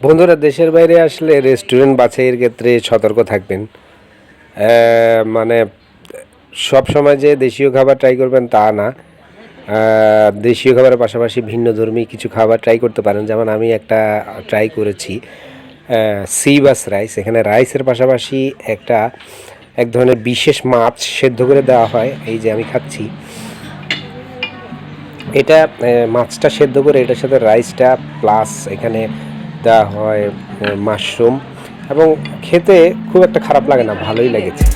বন্ধুরা, দেশের বাইরে আসলে রেস্টুরেন্ট বাছাইয়ের ক্ষেত্রে সতর্ক থাকবেন। মানে সব সময় যে দেশীয় খাবার ট্রাই করবেন তা না। দেশীয় খাবারের পাশাপাশি ভিন্ন ধর্মী কিছু খাবার ট্রাই করতে পারেন। যেমন আমি একটা ট্রাই করেছি সি বাস রাইস এখানে রাইসের পাশাপাশি একটা, এক ধরনের বিশেষ মাছ সেদ্ধ করে দেওয়া হয়। এই যে আমি খাচ্ছি। এটা মাছটা সেদ্ধ করে এটার সাথে রাইসটা প্লাস এখানে দেওয়া হয় মাশরুম এবং খেতে খুব একটা খারাপ লাগে না, ভালোই লেগেছে।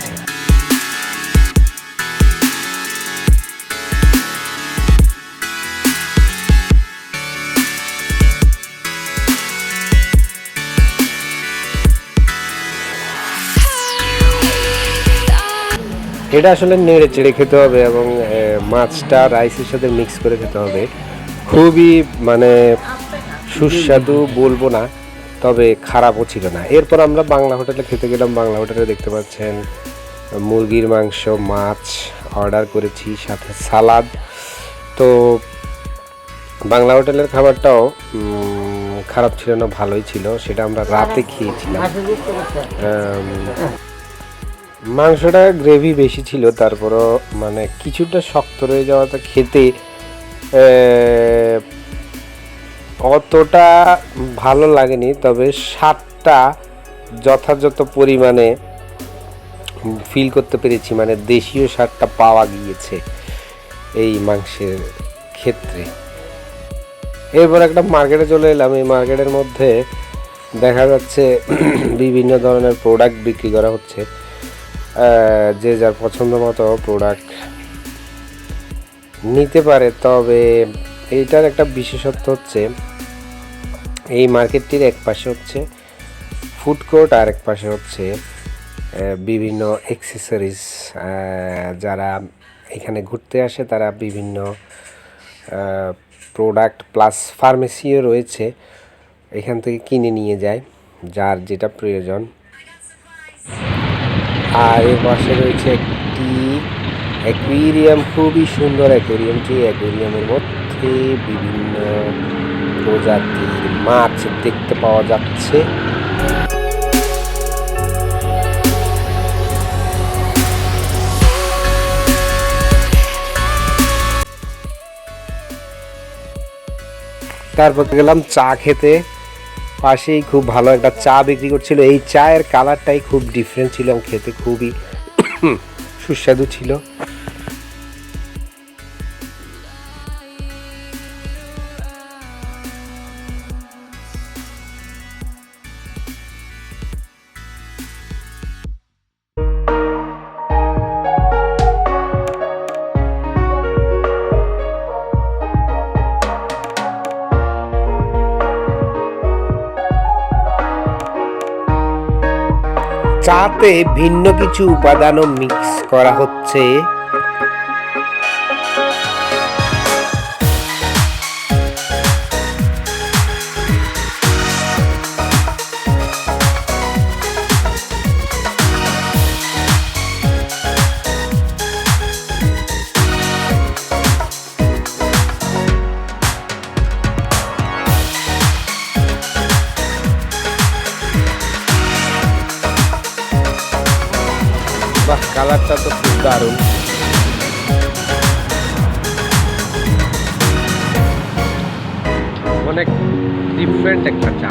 এটা আসলে নেড়ে চেড়ে খেতে হবে এবং মাছটা রাইসের সাথে মিক্স করে খেতে হবে। খুবই মানে সুস্বাদু বলব না, তবে খারাপও ছিল না। এরপর আমরা বাংলা হোটেলে খেতে গেলাম। বাংলা হোটেলে দেখতে পাচ্ছেন, মুরগির মাংস, মাছ অর্ডার করেছি, সাথে সালাদ। তো বাংলা হোটেলের খাবারটাও খারাপ ছিল না, ভালোই ছিল। সেটা আমরা রাতে খেয়েছিলাম। মাংসটা গ্রেভি বেশি ছিল, তারপরও মানে কিছুটা শক্ত রয়ে যাওয়াটা খেতে অতটা ভালো লাগেনি, তবে স্বাদটা যথাযথ পরিমাণে ফিল করতে পেরেছি মানে দেশীয় স্বাদটা পাওয়া গিয়েছে এই মাংসের ক্ষেত্রে। এরপর একটা মার্কেটে চলে এলাম, এই মার্কেটের মধ্যে দেখা যাচ্ছে বিভিন্ন ধরনের প্রোডাক্ট বিক্রি করা হচ্ছে যে যার পছন্দ মতো প্রোডাক্ট নিতে পারে, তবে এইটার একটা বিশেষত্ব হচ্ছে এই মার্কেটটির এক পাশে হচ্ছে ফুড কোর্ট আর এক পাশে হচ্ছে বিভিন্ন অ্যাক্সেসরিজ যারা এখানে ঘুরতে আসে তারা বিভিন্ন প্রোডাক্ট প্লাস ফার্মেসিও রয়েছে, এখান থেকে কিনে নিয়ে যায়, যার যেটা প্রয়োজন। আর এর পাশে রয়েছে একটি অ্যাকুইরিয়াম খুবই সুন্দর অ্যাকুইরিয়ামটি অ্যাকুইরিয়ামের মধ্যে বিভিন্ন প্রজাতির মাছ দেখতে পাওয়া যাচ্ছে। তারপর গেলাম চা খেতে। পাশেই খুব ভালো একটা চা বিক্রি করছিল। এই চায়ের কালারটাই খুব ডিফারেন্ট ছিল খেতে খুবই সুস্বাদু ছিল। চাতে ভিন্ন কিছু উপাদানও মিক্স করা হচ্ছে। কালারটা তো খুব দারুণ। অনেক ডিফারেন্ট একটা চা।